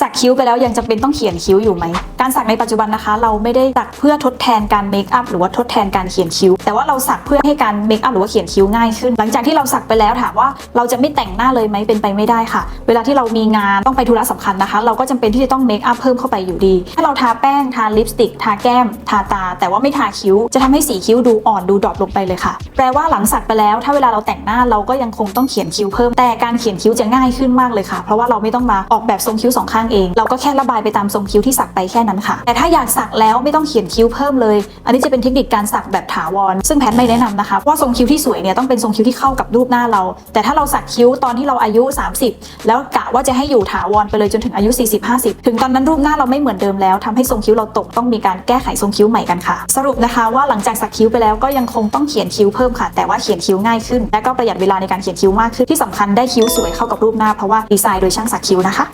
สักคิ้วไปแล้วยังจำเป็นต้องเขียนคิ้วอยู่ไหม การสักในปัจจุบันนะคะ เราไม่ได้สักเพื่อทดแทนการเมคอัพหรือว่าทดแทนการเขียนคิ้ว แต่ว่าเราสักเพื่อให้การเมคอัพหรือว่าเขียนคิ้วง่ายขึ้น หลังจากที่เราสักไปแล้วถามว่าเราจะไม่แต่งหน้าเลยไหมเป็นไปไม่ได้ค่ะ เวลาที่เรามีงานต้องไปธุระสำคัญนะคะ เราก็จำเป็นที่จะต้องเมคอัพเพิ่มเข้าไปอยู่ดี ถ้าเราทาแป้งทาลิปสติก ทาแก้ม ทาตา แต่ว่าไม่ทาคิ้ว จะทำให้สีคิ้วดูอ่อนดูดรอปลงไปเลยค่ะ แปลว่าหลังสักไปแล้ว ถ้าเวลาเราแต่งหน้าเราก็ยังคงต้องเขียนคิ้วเพิ่ม แต่การเขียนคิ้วจะง่ายขึ้นมากเลยค่ะ เพราะว่าเราไม่ต้องมาออกแบบทรงคิ้วสองข้างเอง เราก็แค่ระบายไปตามทรงคิ้วที่สักไปแค่นั้นค่ะ แต่ถ้าอยากสักแล้วไม่ต้องเขียนคิ้วเพิ่มเลย อันนี้จะเป็นเทคนิคการสักแบบถาวร ซึ่งแพทย์ไม่แนะนำนะคะว่าทรงคิ้วที่สวยเนี่ยต้องเป็นทรงคิ้วที่เข้ากับรูปหน้าเรา แต่ถ้าเราสักคิ้วตอนที่เราอายุ 30 แล้วกะว่าจะให้อยู่ถาวรไปเลยจนถึงอายุ 40-50 ถึงตอนนั้นรูปหน้าเราไม่เหมือนเดิมแล้วทำให้ทรงคิ้วเราตกต้องมีการแก้ไขทรงคิ้วใหม่กันค่ะ สรุปนะคะว่าหลังจากสักคิ้วไปแล้วก็ยังคงต้องเขียนคิ้วเพิ่มค่ะ แต่ว่าเขียนคิ้วง่ายขึ้น และก็ประหยัดเวลาในการเขียนคิ้วมากขึ้นที่สำคัญได้คิ้วสวยเข้ากับรูปหน้าเพราะว่าดีไซน์โดยช่างสักคิ้วนะคะ